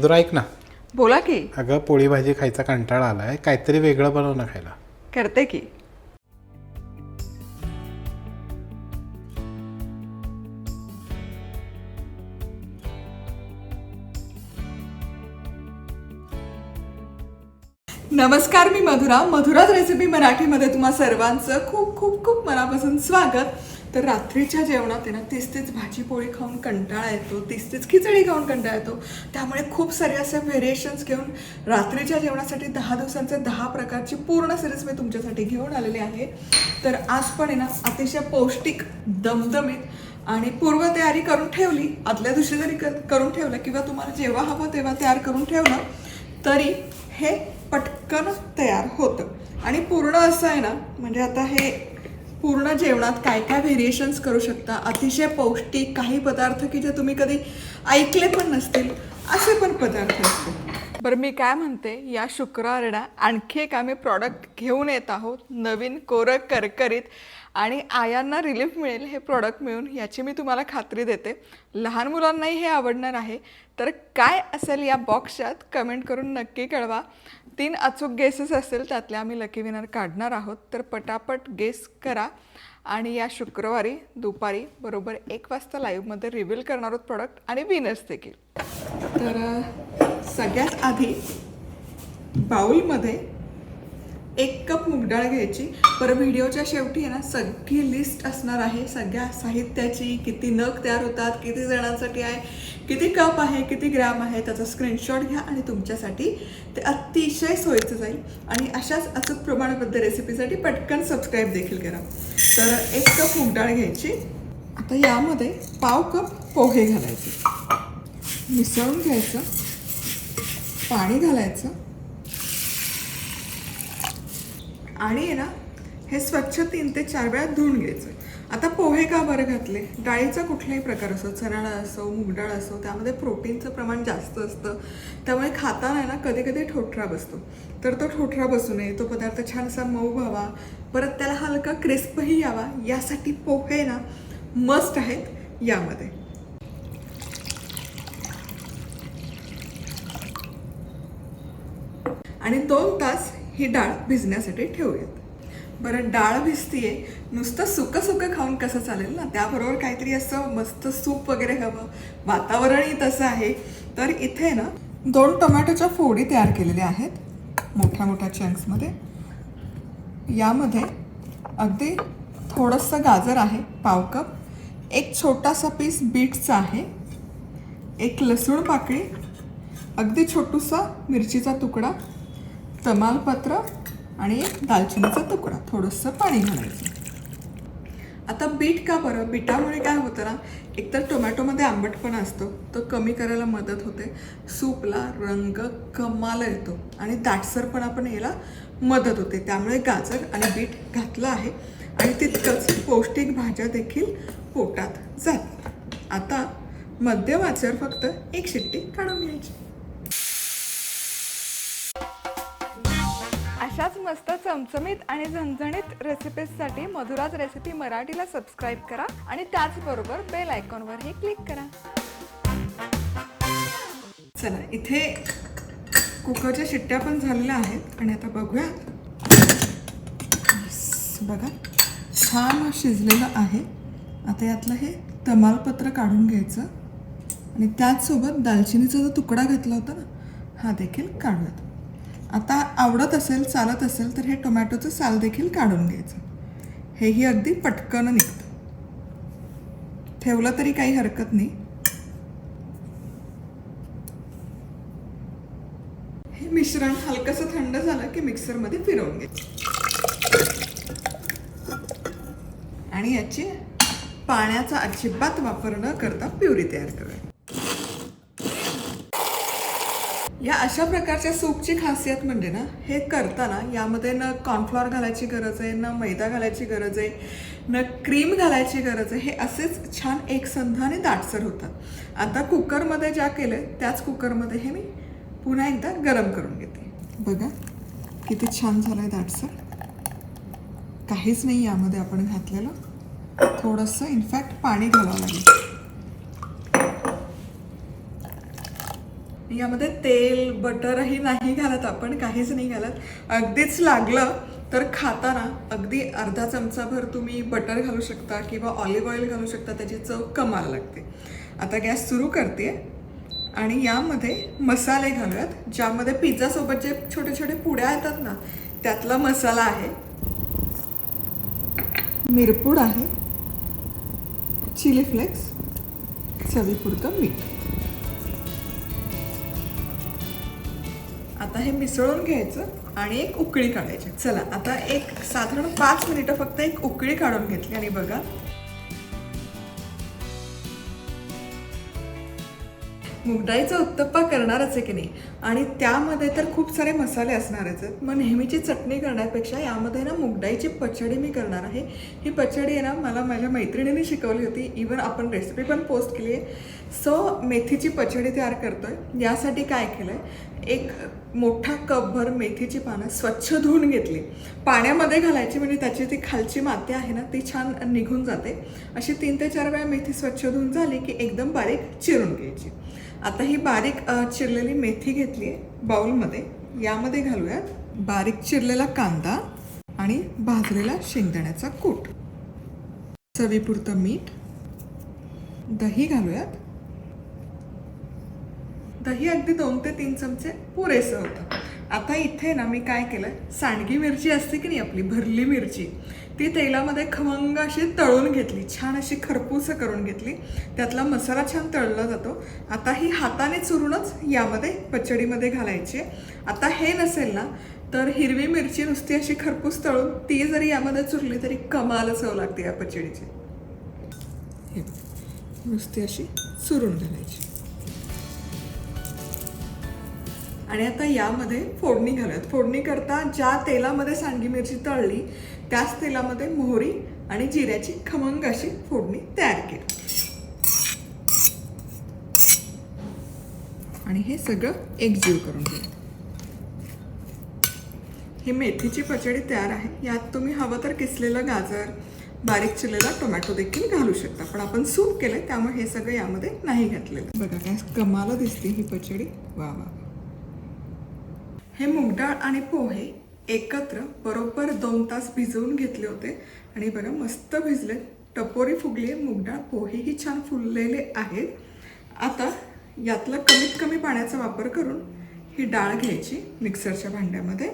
जरा ऐक ना. बोला की. अगं पोळी भाजी खायचा कंटाळा आलाय. काहीतरी वेगळं बनव ना खायला. करते की. नमस्कार मी मधुरा. मधुराच रेसिपी मराठीमध्ये तुम्हा सर्वांचं खूप खूप खूप मनापासून स्वागत. तर रात्रीच्या जेवणात आहे ना तीच तीच भाजी पोळी खाऊन कंटाळा येतो तीच तीच खिचडी खाऊन कंटाळा येतो. त्यामुळे खूप सारे असे व्हेरिएशन्स घेऊन रात्रीच्या जेवणासाठी दहा दिवसांचे दहा प्रकारची पूर्ण सिरीज मी तुमच्यासाठी घेऊन आलेली आहे. तर आज पण आहे ना अतिशय पौष्टिक दमदमीत आणि पूर्वतयारी करून ठेवली आदल्या दिवशी जरी कर- करून ठेवलं किंवा तुम्हाला जेव्हा हवं तेव्हा तयार करून ठेवलं तरी हे पटकन तयार होतं. आणि पूर्ण असं आहे ना म्हणजे आता हे पूर्ण जेवणात काय काय व्हेरिएशन्स करू शकता? अतिशय पौष्टिक काही पदार्थ की जे तुम्ही कधी ऐकले पण नसतील असे पण पदार्थ असतील. बरं मी काय म्हणते या शुक्रवारला आणखी एक आम्ही प्रॉडक्ट घेऊन येत आहोत नवीन कोरं करकरीत आणि आयांना रिलीफ मिळेल हे प्रॉडक्ट मिळून याची मी तुम्हाला खात्री देते. लहान मुलांनाही हे आवडणार आहे. तर काय असेल या बॉक्सच्यात कमेंट करून नक्की कळवा. तीन अचूक गेसेस असतील त्यातले आम्ही लकी विनर काढणार आहोत. तर पटापट गेस करा. आणि या शुक्रवारी दुपारी बरोबर एक वाजता लाईव्हमध्ये रिव्हील करणार आहोत प्रॉडक्ट आणि विनर्स देखील. तर सगळ्यात आधी बाऊलमध्ये एक कप मुगडाळ घ्यायची. पर व्हिडिओच्या शेवटी आहे ना सगळी लिस्ट असणार आहे. सगळ्या साहित्याची किती नग तयार होतात किती जणांसाठी आहे किती कप आहे किती ग्रॅम आहे त्याचा स्क्रीनशॉट घ्या आणि तुमच्यासाठी ते अतिशय सोयीचं जाईल. आणि अशाच अचूक प्रमाणबद्ध रेसिपीसाठी पटकन सबस्क्राईब देखील करा. तर एक कप मुगडाळ घ्यायची. आता यामध्ये पाव कप पोहे घालायचे. मिसळून घ्यायचं. पाणी घालायचं. आणि आहे ना हे स्वच्छ तीन ते चार वेळा धुवून घ्यायचं. आता पोहे का बरं घातले? डाळीचा कुठलाही प्रकार असो चणाडा असो मूगडाळ असो त्यामध्ये प्रोटीनचं प्रमाण जास्त असतं. त्यामुळे खाताना ना कधी कधी ठोठरा बसतो. तर तो ठोठरा बसू नये तो पदार्थ छानसा मऊ व्हावा परत त्याला हलका क्रिस्पही यावा यासाठी पोहे ना मस्ट आहेत यामध्ये. आणि दोन तास ही डाळ भिजण्यासाठी ठेवूयात. बरं डाळ भिजतीये नुसतं सुकं सुकं खाऊन कसं चालेल ना? त्याबरोबर काहीतरी असं मस्त सूप वगैरे हवं. वातावरणही तसं आहे. तर इथे ना दोन टोमॅटोच्या फोडी तयार केलेल्या आहेत मोठ्या मोठ्या चंक्समध्ये. यामध्ये अगदी थोडंसं गाजर आहे पाव कप. एक छोटासा पीस बीटचा आहे. एक लसूण पाकळी. अगदी छोटूसा मिरचीचा तुकडा. तमालपत्र आणि एक दालचिनीचा तुकडा. थोडंसं पाणी घालायचं. आता बीट का बरं? बीटामुळे काय होतं ना एकतर टोमॅटोमध्ये आंबटपणा असतो तो कमी करायला मदत होते. सूपला रंग कमाल येतो आणि दाटसरपणा पण याला मदत होते. त्यामुळे गाजर आणि बीट घातलं आहे आणि तितकंच पौष्टिक भाज्या देखील पोटात जातात आता मध्यम आचर फक्त एक शिट्टी काढून घ्यायची. चमचमीत आणि झणझणीत रेसिपीजसाठी मधुराज रेसिपी मराठीला सबस्क्राईब करा आणि त्याचबरोबर बेल आयकॉनवरही क्लिक करा. चला इथे कुकरच्या शिट्ट्या पण झालेल्या आहेत आणि आता बघूया. बघा छान शिजलेलं आहे. आता यातलं हे तमालपत्र काढून घ्यायचं. आणि त्याचसोबत दालचिनीचा जो तुकडा घातला होता ना हा देखील काढूयात. आता आवडत असेल चालत असेल तर हे टोमॅटोचं साल देखील काढून घ्यायचं. हेही अगदी पटकन निघतं. ठेवलं तरी काही हरकत नाही. हे मिश्रण हलकंसं थंड झालं की मिक्सरमध्ये फिरवून घ्यायचं. आणि याची पाण्याचा अजिबात वापर न करता प्युरी तयार करूया. या अशा प्रकारच्या सूपची खासियत म्हणजे ना हे करताना यामध्ये न कॉर्नफ्लॉवर घालायची गरज आहे न मैदा घालायची गरज आहे न क्रीम घालायची गरज आहे हे असेच छान एकसंध आणि दाटसर होतात. आता कुकरमध्ये ज्या केलं त्याच कुकरमध्ये हे मी पुन्हा एकदा गरम करून घेते. बघा किती छान झालं आहे दाटसर. काहीच नाही यामध्ये आपण घातलेलं. थोडंसं इनफॅक्ट पाणी घालावं लागेल. यामध्ये तेल बटरही नाही घालत आपण काहीच नाही घालत. अगदीच लागलं तर खाताना अगदी अर्धा चमचाभर तुम्ही बटर घालू शकता किंवा ऑलिव्ह ऑइल घालू शकता त्याची चव कमाल लागते. आता गॅस सुरू करते आणि यामध्ये मसाले घालूयात ज्यामध्ये पिझ्झासोबत जे छोटे छोटे पुड्या येतात ना त्यातला मसाला आहे. मिरपूड आहे. चिली फ्लेक्स चवीपुरतं मीठ. आता हे मिसळून घ्यायचं आणि एक उकळी काढायची. चला आता एक साधारण पाच मिनिटं फक्त एक उकळी काढून घेतली आणि बघा. मुगडाईचा उत्तप्पा करणारच आहे की नाही? आणि त्यामध्ये तर खूप सारे मसाले असणारच आहेत. मग नेहमीची चटणी करण्यापेक्षा यामध्ये ना मुगडाईची पचडी मी करणार आहे. ही पचडी आहे ना मला माझ्या मैत्रिणीने शिकवली होती. इवन आपण रेसिपी पण पोस्ट केली आहे. सो मेथीची पचडी तयार करतो आहे यासाठी काय केलं आहे एक मोठा कपभर मेथीची पानं स्वच्छ धुवून घेतली. पाण्यामध्ये घालायची म्हणजे त्याची ती खालची माती आहे ना ती छान निघून जाते. अशी तीन ते चार वेळा मेथी स्वच्छ धुवून झाली की एकदम बारीक चिरून घ्यायची. आता ही बारीक चिरलेली मेथी घेतली आहे बाऊलमध्ये. यामध्ये घालूयात बारीक चिरलेला कांदा आणि भाजलेला शेंगदाण्याचा कूट. चवीपुरतं मीठ. दही घालूयात. दही अगदी दोन ते तीन चमचे पुरेसं होतं. आता इथे ना मी काय केलं सांडगी मिरची असते की नाही आपली? भरली मिरची. ती तेलामध्ये खमंग अशी तळून घेतली. छान अशी खरपूस करून घेतली. त्यातला मसाला छान तळला जातो. आता ही हाताने चुरूनच यामध्ये पचडीमध्ये घालायची आता हे नसेल ना तर हिरवी मिरची नुसती अशी खरपूस तळून ती जरी यामध्ये चुरली तरी कमाल चव लागते या पचडीची. नुसती अशी चुरून घालायची. आणि आता यामध्ये फोडणी घालूयात. फोडणी करता ज्या तेलामध्ये सांडगी मिरची तळली त्याच तेलामध्ये मोहरी आणि जिऱ्याची खमंग अशी फोडणी तयार केली. आणि हे सगळं एकजीव करून घ्या ही मेथीची पचडी तयार आहे. यात तुम्ही हवं तर किसलेलं गाजर बारीक चिरलेला टोमॅटो देखील घालू शकता. पण आपण सूप केलं त्यामुळे हे सगळं यामध्ये नाही घातलेलं. बघा काय कमाला दिसते ही पचडी. वा वा. हे मुगडाळ आणि पोहे एकत्र बरोबर दोन तास भिजवून घेतले होते. आणि बघा मस्त भिजले. टपोरी फुगली आहे मुगडाळ पोहेही छान फुललेले आहेत. आता यातलं कमीत कमी पाण्याचा वापर करून ही डाळ घ्यायची मिक्सरच्या भांड्यामध्ये.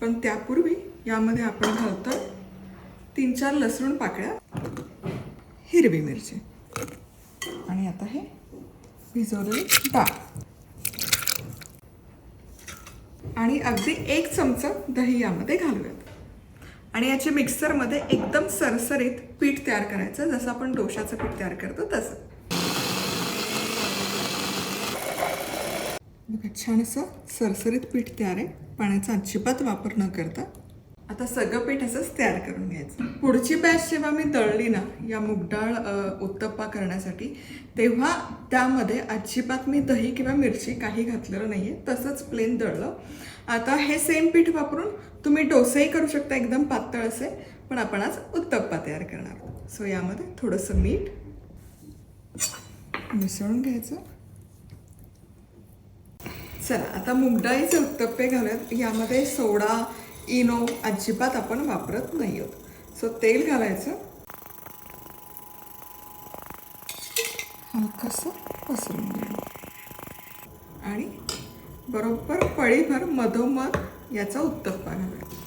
पण त्यापूर्वी यामध्ये आपण घालतो तीन चार लसूण पाकळ्या हिरवी मिरची. आणि आता हे भिजवलेली डाळ. आणि अगदी एक चमचा दही यामध्ये घालूयात. आणि याचे मिक्सरमध्ये एकदम सरसरीत पीठ तयार करायचं. जसं आपण डोशाचं पीठ तयार करतो तसं. बघा छान असं सरसरीत पीठ तयार आहे. पाण्याचा अजिबात वापर न करता. आता सगळं पीठ असंच तयार करून घ्यायचं. पुढची बॅच जेव्हा मी तळली ना या मुगडाळ उत्तप्पा करण्यासाठी तेव्हा त्यामध्ये अजिबात मी दही किंवा मिरची काही घातलेलं नाही आहे तसंच प्लेन दळलं आता हे सेम पीठ वापरून तुम्ही डोसेही करू शकता एकदम पातळ असे पण आपण आज उत्तप्पा तयार करणार आहोत. सो यामध्ये थोडंसं मीठ मिसळून घ्यायचं. चला आता मुगडाळीचे उत्तप्पे घालूयात. यामध्ये सोडा इनो अजिबात आपण वापरत नाही आहोत. सो तेल घालायचं. हलकंसं पसरून घ्यायचं आणि बरोबर पळीभर मधोमध याचा उत्तप्पा घालायचा.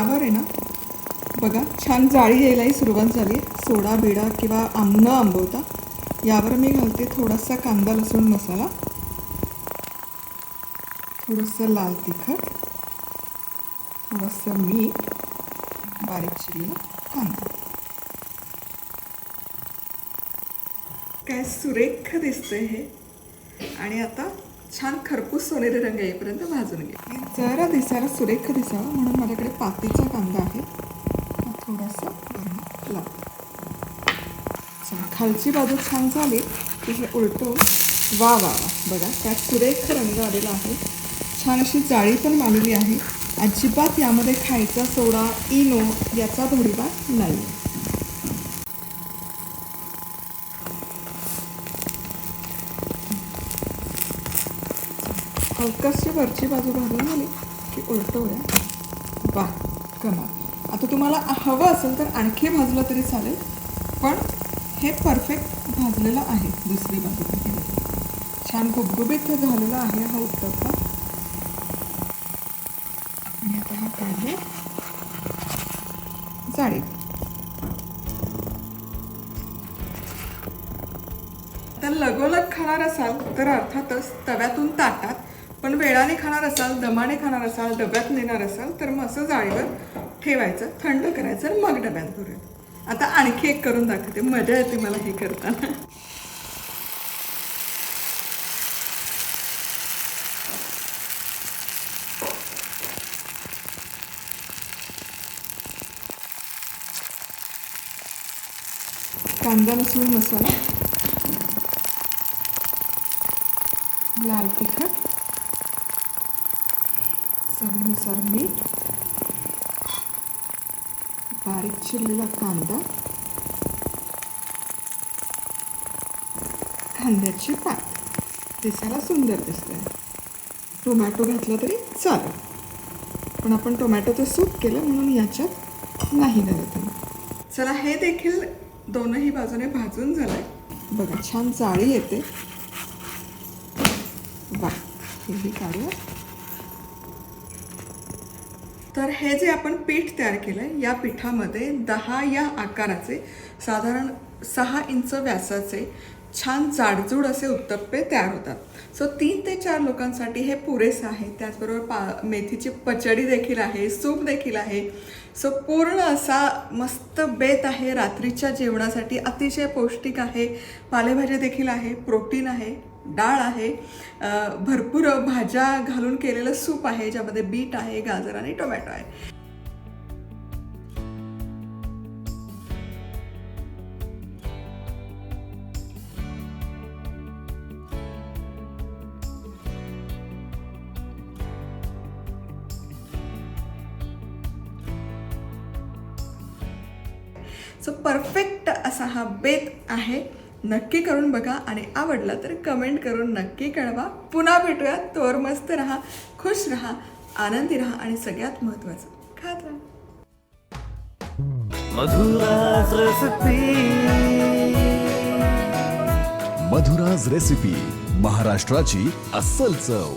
आता आहे ना? बघा छान जाळी यायलाही सुरुवात झाली सोडा बिडा किंवा आंब न आंबवता. यावर मी घालते थोडासा कांदा लसूण मसाला. थोडंसं लाल तिखट. थोडंसं मीठ. बारीक चिरलेला कांदा. काय सुरेख दिसतंय हे. आणि आता छान खरपूस सोनेरी रंग येईपर्यंत भाजून घे जरा दिसायला सुरेख दिसावा म्हणून माझ्याकडे पातीचा कांदा आहे. थोडासा गरम लावते खालची बाजू छान झाली. की हे उलटून वा वा वा. बघा त्यात सुरेख रंग आलेला आहे. छान अशी जाळी पण मारलेली आहे. अजिबात यामध्ये खायचा सोडा इनो याचा धोडीबा नाही. हलकाशी वरची बाजू भाजून झाली की उलटवूया. बा कमाल. आता तुम्हाला हवं असेल तर आणखी भाजलं तरी चालेल पण हे परफेक्ट भाजलेलं आहे दुसरी बाजू पण छान गुबगुबीत हे झालेला आहे हा उत्तप्पा आणि आता हा काढले जाळी. तर लगोलग खाणार असाल तर अर्थातच तव्यातून ताटात पण वेळाने खाणार असाल दमाने खाणार असाल डब्यात नेणार असाल तर मग असं जाळीवर ठेवायचं थंड करायचं मग डब्यात भरूया. आता आणखी एक करून दाखवते मजा येते मला हे करताना. कांदा लसूण मसाला लाल तिखट. चवीनुसार मीठ बारीक चिरलेला कांदा कांद्याची पात दिसायला सुंदर दिसते टोमॅटो घातला तरी चालेल पण आपण टोमॅटोचं सूप केलं म्हणून याच्यात नाही घालत चला हे देखील दोनही बाजूने भाजून झालंय बघा छान जाळी येते वा हेही काढूया तर हे जे आपण पीठ तयार केलं आहे या पिठामध्ये दहा या आकाराचे साधारण सहा इंच व्यासाचे छान जाडजूड असे उत्तप्पे तयार होतात. सो तीन ते चार लोकांसाठी हे पुरेसं आहे. त्याचबरोबर पा मेथीची पचडी देखील आहे सूप देखील आहे. सो पूर्ण असा मस्त बेत आहे. रात्रीच्या जेवणासाठी अतिशय पौष्टिक आहे. पालेभाज्या देखील आहे प्रोटीन आहे. डाळ आहे. भरपूर भाज्या घालून केलेलं सूप आहे ज्यामध्ये बीट आहे गाजर आणि टोमॅटो आहे. सो परफेक्ट असा हा बेत आहे. नक्की करून बघा आणि आवडला तर कमेंट करून नक्की कळवा. पुन्हा भेटूया. तोर मस्त राहा खुश राहा आनंदी राहा आणि सगळ्यात महत्त्वाचं खात राहा. मधुराज रसपी मधुराज रेसिपी महाराष्ट्राची अस्सल चव.